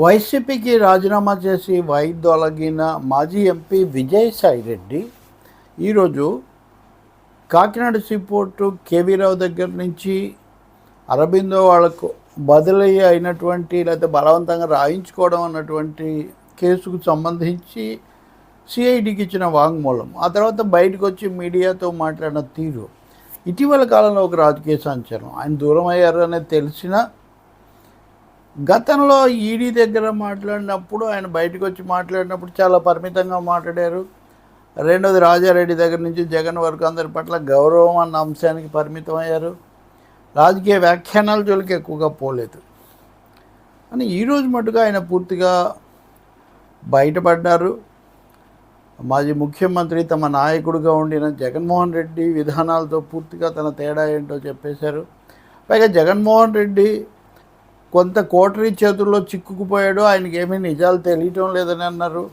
వైసీపీకి రాజీనామా చేసి వైదొలగిన మాజీ ఎంపీ విజయసాయి రెడ్డి ఈరోజు కాకినాడ సీపోర్టు కేవీరావు దగ్గర నుంచి అరబిందో వాళ్ళకు బదిలీ అయినటువంటి లేకపోతే బలవంతంగా రాయించుకోవడం అన్నటువంటి కేసుకు సంబంధించి సిఐడికి ఇచ్చిన వాంగ్మూలం. ఆ తర్వాత బయటకు వచ్చి మీడియాతో మాట్లాడిన తీరు. ఇటీవల కాలంలో ఒక రాజకీయ సంచలనం. ఆయన దూరం అయ్యారనే తెలిసినా తెలిసిన గతంలో ఈడీ దగ్గర మాట్లాడినప్పుడు ఆయన బయటకు వచ్చి మాట్లాడినప్పుడు చాలా పరిమితంగా మాట్లాడారు. రెండోది రాజారెడ్డి దగ్గర నుంచి జగన్ వరకు అందరి పట్ల గౌరవం అన్న అంశానికి పరిమితం అయ్యారు రాజకీయ వ్యాఖ్యానాల జోలికి ఎక్కువగా పోలేదు. అని ఈరోజు మటుగా ఆయన పూర్తిగా బయటపడ్డారు. మాజీ ముఖ్యమంత్రి తమ నాయకుడిగా ఉండిన జగన్మోహన్ రెడ్డి విధానాలతో పూర్తిగా తన తేడా ఏంటో చెప్పేశారు. పైగా జగన్మోహన్ రెడ్డి కొంత కోటరీ చేతుల్లో చిక్కుకుపోయాడు ఆయనకి ఏమీ నిజాలు తెలియటం లేదని అన్నారు.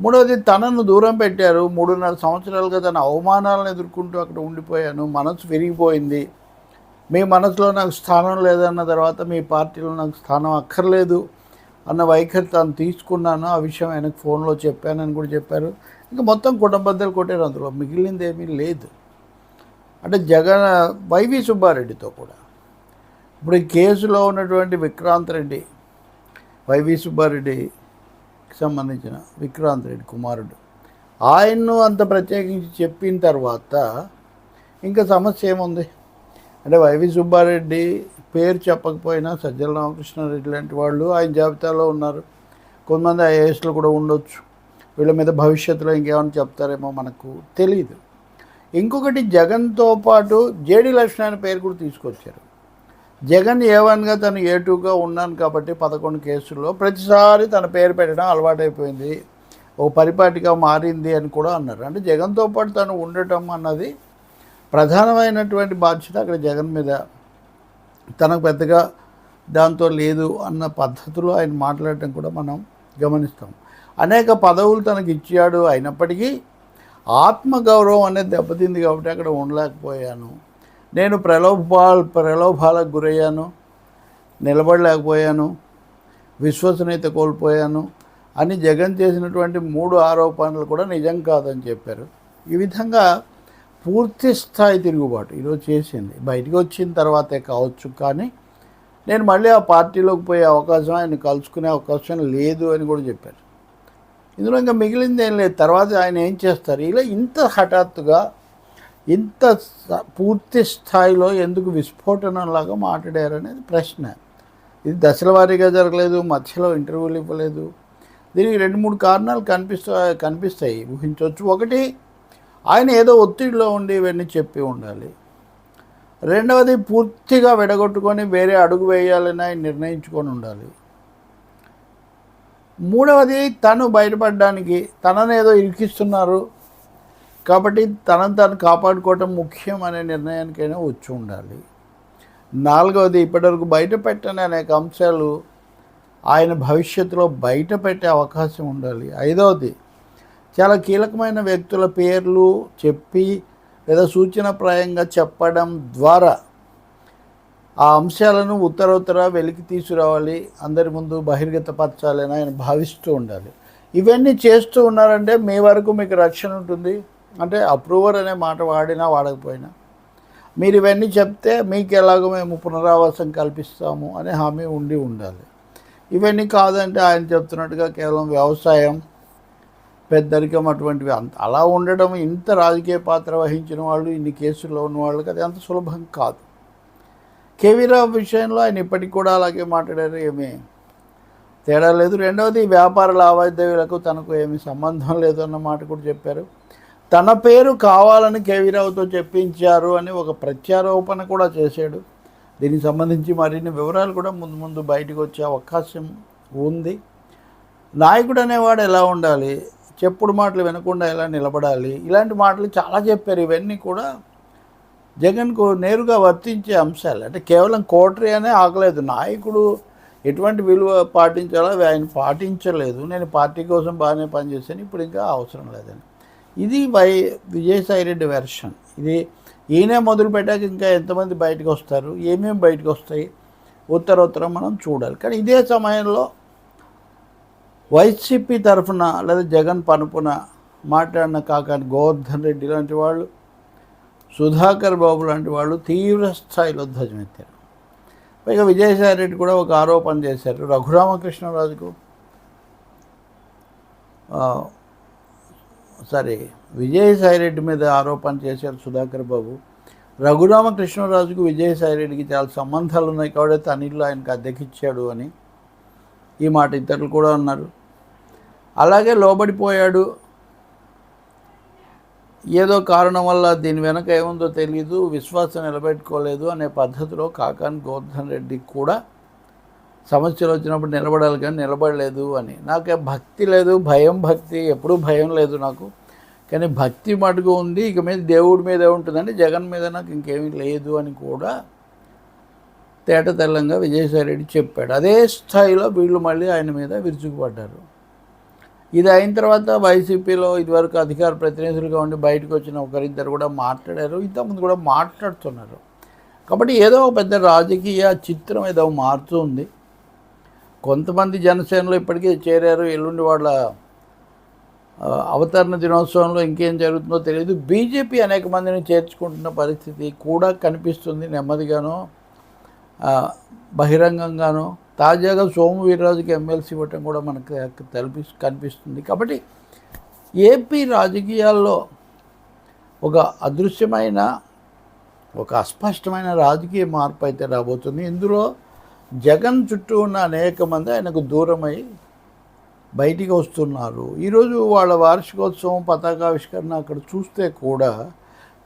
మూడవది తనను దూరం పెట్టారు. మూడున్నర సంవత్సరాలుగా తన అవమానాలను ఎదుర్కొంటూ అక్కడ ఉండిపోయాను. మనసు విరిగిపోయింది. మీ మనసులో నాకు స్థానం లేదన్న తర్వాత మీ పార్టీలో నాకు స్థానం అక్కర్లేదు అన్న వైఖరి తాను తీసుకున్నాను. ఆ విషయం ఆయనకు ఫోన్లో చెప్పానని కూడా చెప్పారు. ఇంకా మొత్తం కుటుంబద్దలు కొట్టారు అందులో. మిగిలింది ఏమీ లేదు. అంటే జగన్ వైవి సుబ్బారెడ్డితో కూడా. ఇప్పుడు ఈ కేసులో ఉన్నటువంటి విక్రాంత్ రెడ్డి వైవి సుబ్బారెడ్డికి సంబంధించిన విక్రాంత్ రెడ్డి కుమారుడు. ఆయన్ను అంత ప్రత్యేకించి చెప్పిన తర్వాత ఇంకా సమస్య ఏముంది? అంటే వైవి సుబ్బారెడ్డి పేరు చెప్పకపోయినా సజ్జల రామకృష్ణారెడ్డి లాంటి వాళ్ళు ఆయన జాబితాలో ఉన్నారు. కొంతమంది ఐఏఎస్లు కూడా ఉండొచ్చు. వీళ్ళ మీద భవిష్యత్తులో ఇంకేమైనా చెప్తారేమో మనకు తెలియదు ఇంకొకటి జగన్తో పాటు జేడి లక్ష్మణ పేరు కూడా తీసుకొచ్చారు. జగన్ ఏ వన్గా తను ఏ టూగా ఉన్నాను కాబట్టి పదకొండు కేసుల్లో ప్రతిసారి తన పేరు పెట్టడం అలవాటైపోయింది. ఓ పరిపాటిగా మారింది అని కూడా అన్నారు. అంటే జగన్తో పాటు తను ఉండటం అన్నది ప్రధానమైనటువంటి బాధ్యత అక్కడ జగన్ మీద. తనకు పెద్దగా దాంతో లేదు అన్న పద్ధతిలో ఆయన మాట్లాడటం కూడా మనం గమనిస్తాం. అనేక పదవులు తనకి ఇచ్చాడు. అయినప్పటికీ ఆత్మగౌరవం అనేది దెబ్బతింది కాబట్టి అక్కడ ఉండలేకపోయాను. నేను ప్రలోభాల ప్రలోభాలకు గురయ్యాను నిలబడలేకపోయాను విశ్వసనీయత కోల్పోయాను అని జగన్ చేసినటువంటి మూడు ఆరోపణలు కూడా నిజం కాదని చెప్పారు. ఈ విధంగా పూర్తి స్థాయి తిరుగుబాటు ఈరోజు చేసింది. బయటికి వచ్చిన తర్వాతే కావచ్చు కానీ నేను మళ్ళీ ఆ పార్టీలోకి పోయే అవకాశం ఆయన కలుసుకునే అవకాశం లేదు అని కూడా చెప్పారు. ఇందులో ఇంకా మిగిలింది ఏం లేదు. తర్వాత ఆయన ఏం చేస్తారు? ఇలా ఇంత హఠాత్తుగా ఇంత పూర్తి స్థాయిలో ఎందుకు విస్ఫోటనంలాగా మాట్లాడారనేది ప్రశ్న. ఇది దశల వారీగా జరగలేదు మధ్యలో ఇంటర్వ్యూలు ఇవ్వలేదు. దీనికి రెండు మూడు కారణాలు కనిపిస్తా కనిపిస్తాయి. ఊహించవచ్చు ఒకటి ఆయన ఏదో ఒత్తిడిలో ఉండి ఇవన్నీ చెప్పి ఉండాలి. రెండవది పూర్తిగా విడగొట్టుకొని వేరే అడుగు వేయాలని ఆయన నిర్ణయించుకొని ఉండాలి. మూడవది తను బయటపడడానికి తననేదో ఏదో ఇరికిస్తున్నారు కాబట్టి తనను తాను కాపాడుకోవటం ముఖ్యం అనే నిర్ణయానికైనా వచ్చి ఉండాలి. నాలుగవది ఇప్పటివరకు బయట పెట్టని అనేక అంశాలు ఆయన భవిష్యత్తులో బయట పెట్టే అవకాశం ఉండాలి. ఐదవది చాలా కీలకమైన వ్యక్తుల పేర్లు చెప్పి లేదా సూచనప్రాయంగా చెప్పడం ద్వారా ఆ అంశాలను ఉత్తరోత్తర వెలికి తీసుకురావాలి. అందరి ముందు బహిర్గతపరచాలని ఆయన భావిస్తూ ఉండాలి. ఇవన్నీ చేస్తూ ఉన్నారంటే మీ వరకు మీకు రక్షణ ఉంటుంది. అంటే అప్రూవర్ అనే మాట వాడినా వాడకపోయినా. మీరు ఇవన్నీ చెప్తే మీకు ఎలాగో మేము పునరావాసం కల్పిస్తాము అనే హామీ ఉండి ఉండాలి. ఇవన్నీ కాదంటే ఆయన చెప్తున్నట్టుగా కేవలం వ్యవసాయం పెద్దరికం అటువంటివి అంత అలా ఉండడం ఇంత రాజకీయ పాత్ర వహించిన వాళ్ళు ఇన్ని కేసుల్లో ఉన్న వాళ్ళకి అది అంత సులభం కాదు. కేవీరావు విషయంలో ఆయన ఇప్పటికి కూడా అలాగే మాట్లాడారు ఏమీ తేడా లేదు. రెండవది వ్యాపార లావాదేవీలకు తనకు ఏమీ సంబంధం లేదు అన్న మాట కూడా చెప్పారు. తన పేరు కావాలని కేవీరావుతో చెప్పించారు అని ఒక ప్రత్యారోపణ కూడా చేశాడు. దీనికి సంబంధించి మరిన్ని వివరాలు కూడా ముందు ముందు బయటకు వచ్చే అవకాశం ఉంది. నాయకుడు అనేవాడు ఎలా ఉండాలి? చెప్పుడు మాటలు వినకుండా ఎలా నిలబడాలి? ఇలాంటి మాటలు చాలా చెప్పారు. ఇవన్నీ కూడా జగన్కు నేరుగా వర్తించే అంశాలు. అంటే కేవలం కోటరీ అనే ఆగలేదు. నాయకుడు ఎటువంటి విలువ పాటించాలో ఆయన పాటించలేదు. నేను పార్టీ కోసం బాగానే పనిచేశాను. ఇప్పుడు ఇంకా అవసరం లేదని. ఇది వై విజయసాయి రెడ్డి వెర్షన్ ఇది ఈయనే మొదలు పెట్టాక ఇంకా ఎంతమంది బయటకు వస్తారు? ఏమేమి బయటకు వస్తాయి? ఉత్తర ఉత్తరం మనం చూడాలి. కానీ ఇదే సమయంలో వైసీపీ తరఫున లేదా జగన్ పనుపున మాట్లాడిన కాకాని గోవర్ధన్ రెడ్డి లాంటి వాళ్ళు సుధాకర్ బాబు లాంటి వాళ్ళు తీవ్ర స్థాయిలో ధ్వజమెత్తారు పైగా విజయసాయి రెడ్డి కూడా ఒక ఆరోపణ చేశారు. రఘురామకృష్ణరాజుకు సరే విజయసాయి రెడ్డి మీద ఆరోపణ చేశారు సుధాకర్ బాబు. రఘురామకృష్ణరాజుకు విజయసాయి రెడ్డికి చాలా సంబంధాలు ఉన్నాయి కాబట్టి తనిళ్ళు ఆయనకు అద్దెకిచ్చాడు అని ఈ మాట ఇతరులు కూడా అన్నారు. అలాగే లోబడిపోయాడు. ఏదో కారణం వల్ల దీని వెనక ఏముందో తెలియదు విశ్వాసం నిలబెట్టుకోలేదు అనే పద్ధతిలో కాకాన్ గోవర్ధన్ రెడ్డి కూడా సమస్యలు వచ్చినప్పుడు నిలబడాలి కానీ నిలబడలేదు అని. నాకు భక్తి లేదు భయం భక్తి ఎప్పుడూ భయం లేదు నాకు. కానీ భక్తి మటుకు ఉంది ఇక మీద దేవుడి మీదే ఉంటుందండి జగన్ మీద నాకు ఇంకేమీ లేదు అని కూడా తేట తెల్లంగా విజయసాయి రెడ్డి చెప్పాడు. అదే స్థాయిలో వీళ్ళు మళ్ళీ ఆయన మీద విరుచుకుపడ్డారు. ఇది అయిన తర్వాత వైసీపీలో ఇదివరకు అధికార ప్రతినిధులుగా ఉండి బయటకు వచ్చిన ఒకరిద్దరు కూడా మాట్లాడారు ఇంతకుముందు కూడా మాట్లాడుతున్నారు. కాబట్టి ఏదో ఒక పెద్ద రాజకీయ చిత్రం ఏదో మారుతుంది. కొంతమంది జనసేనలో ఇప్పటికే చేరారు ఎల్లుండి వాళ్ళ అవతరణ దినోత్సవంలో ఇంకేం జరుగుతుందో తెలియదు. బీజేపీ అనేక మందిని చేర్చుకుంటున్న పరిస్థితి కూడా కనిపిస్తుంది నెమ్మదిగానో. బహిరంగంగానో. తాజాగా సోము వీర్రాజుకి ఎమ్మెల్సీ ఇవ్వటం కూడా మనకు తెలిపి కనిపిస్తుంది. కాబట్టి ఏపీ రాజకీయాల్లో ఒక అదృశ్యమైన ఒక అస్పష్టమైన రాజకీయ మార్పు అయితే రాబోతుంది. ఇందులో జగన్ చుట్టూ ఉన్న అనేక మంది ఆయనకు దూరమై బయటికి వస్తున్నారు. ఈరోజు వాళ్ళ వార్షికోత్సవం పతాకావిష్కరణ అక్కడ చూస్తే కూడా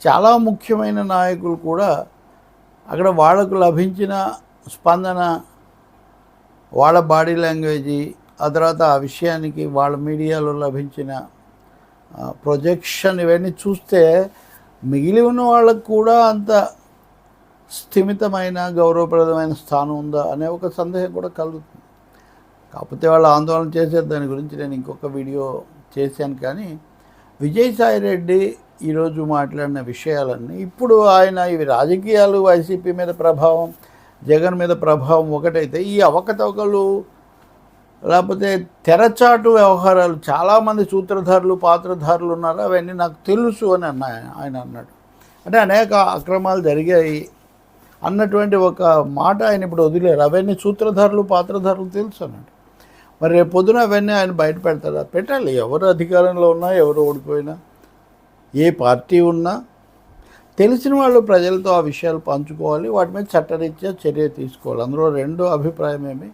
చాలా ముఖ్యమైన నాయకులు కూడా అక్కడ వాళ్ళకు లభించిన స్పందన వాళ్ళ బాడీ లాంగ్వేజీ ఆ తర్వాత ఆ విషయానికి వాళ్ళ మీడియాలో లభించిన ప్రొజెక్షన్ ఇవన్నీ చూస్తే మిగిలి ఉన్న వాళ్ళకు కూడా అంత స్థిమితమైన గౌరవప్రదమైన స్థానం ఉందా అనే ఒక సందేహం కూడా కలుగుతుంది. కాకపోతే వాళ్ళు ఆందోళన చేసే దాని గురించి నేను ఇంకొక వీడియో చేశాను కానీ విజయసాయి రెడ్డి ఈరోజు మాట్లాడిన విషయాలన్నీ ఇప్పుడు ఆయన ఇవి రాజకీయాలు వైసీపీ మీద ప్రభావం జగన్ మీద ప్రభావం ఒకటైతే ఈ అవకతవకలు లేకపోతే తెరచాటు వ్యవహారాలు చాలామంది సూత్రధారులు పాత్రధారులు ఉన్నారు అవన్నీ నాకు తెలుసు అని అన్నా ఆయన అన్నాడు. అంటే అనేక అక్రమాలు జరిగాయి అన్నటువంటి ఒక మాట ఆయన ఇప్పుడు వదిలేరు. అవన్నీ సూత్రధారులు పాత్రధారులు తెలుసు అన్నాడు. మరి రేపు పొద్దున అవన్నీ ఆయన బయట పెడతారా? పెట్టాలి. ఎవరు అధికారంలో ఉన్నా ఎవరు ఓడిపోయినా ఏ పార్టీ ఉన్నా తెలిసిన వాళ్ళు ప్రజలతో ఆ విషయాలు పంచుకోవాలి. వాటి మీద చట్టరీత్యా చర్య తీసుకోవాలి. అందులో రెండో అభిప్రాయం ఏమి?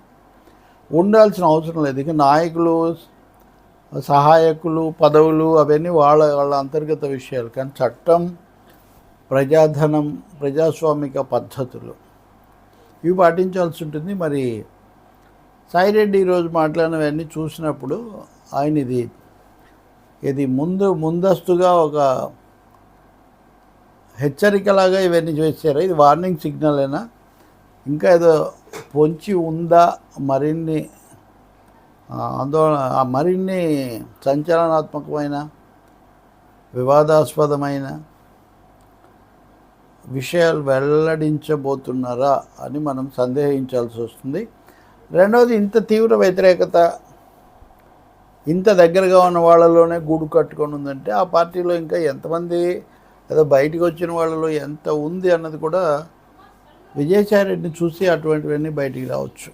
ఉండాల్సిన అవసరం లేదు. ఇక నాయకులు సహాయకులు పదవులు అవన్నీ వాళ్ళ వాళ్ళ అంతర్గత విషయాలు. కానీ చట్టం ప్రజాధనం ప్రజాస్వామిక పద్ధతులు. ఇవి పాటించాల్సి ఉంటుంది. మరి సాయిరెడ్డి ఈరోజు మాట్లాడినవన్నీ చూసినప్పుడు ఆయన ఇది ఇది ముందు ముందస్తుగా ఒక హెచ్చరికలాగా ఇవన్నీ చేశారు. ఇది వార్నింగ్ సిగ్నలేనా? ఇంకా ఏదో పొంచి ఉందా? మరిన్ని ఆందోళన మరిన్ని సంచలనాత్మకమైన వివాదాస్పదమైన విషయాలు వెల్లడించబోతున్నారా అని మనం సందేహించాల్సి వస్తుంది. రెండవది ఇంత తీవ్ర వ్యతిరేకత ఇంత దగ్గరగా ఉన్న వాళ్ళలోనే గూడు కట్టుకొని ఉందంటే ఆ పార్టీలో ఇంకా ఎంతమంది ఏదో బయటికి వచ్చిన వాళ్ళలో ఎంత ఉంది అన్నది కూడా విజయసాయి రెడ్డిని చూసి అటువంటివన్నీ బయటికి రావచ్చు.